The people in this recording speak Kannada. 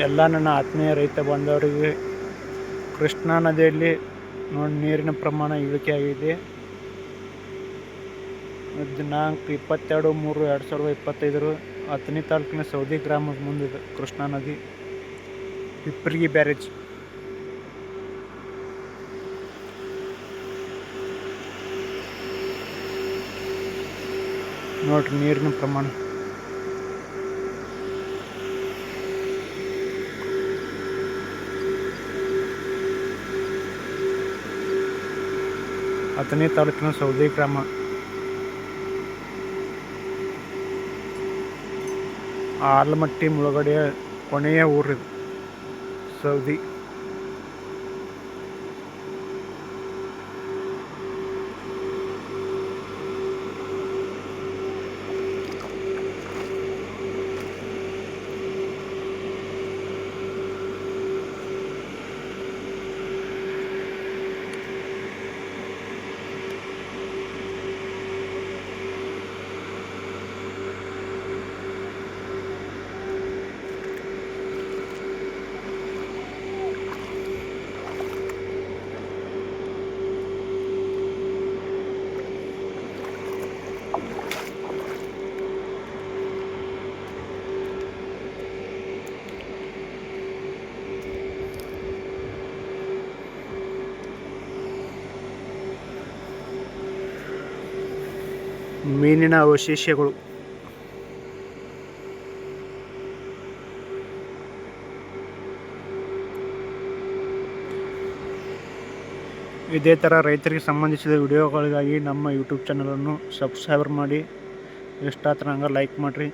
ಎಲ್ಲ ನನ್ನ ಆತ್ಮೀಯ ರೈತ ಬಾಂಧವರಿಗೆ ಕೃಷ್ಣಾ ನದಿಯಲ್ಲಿ ನೋಡಿ ನೀರಿನ ಪ್ರಮಾಣ ಇಳಿಕೆಯಾಗಿದೆ. ದಿನಾಂಕ ಇಪ್ಪತ್ತೆರಡು ಮೂರು ಎರಡು ಸಾವಿರದ ಇಪ್ಪತ್ತೈದರು ಹತ್ತನೇ ತಾಲೂಕಿನ ಸೌದಿ ಗ್ರಾಮದ ಮುಂದಿದೆ ಕೃಷ್ಣಾ ನದಿ. ಪಿಪ್ರಿಗಿ ಬ್ಯಾರೇಜ್. ನೋಡ್ರಿ ನೀರಿನ ಪ್ರಮಾಣ. ಹತ್ತನೇ ತಾಲೂಕಿನ ಸೌದಿ ಗ್ರಾಮ ಆಲಮಟ್ಟಿ ಮುಳುಗಡೆಯ ಕೊನೆಯ ಊರಿದು ಸೌದಿ ಮೀನಿನ ಅವಶೇಷಗಳು. ಇದೇ ಥರ ರೈತರಿಗೆ ಸಂಬಂಧಿಸಿದ ವಿಡಿಯೋಗಳಿಗಾಗಿ ನಮ್ಮ ಯೂಟ್ಯೂಬ್ ಚಾನಲನ್ನು ಸಬ್ಸ್ಕ್ರೈಬರ್ ಮಾಡಿ ಇಷ್ಟ ಆದ್ರೆ ಹಂಗೆ ಲೈಕ್ ಮಾಡಿರಿ.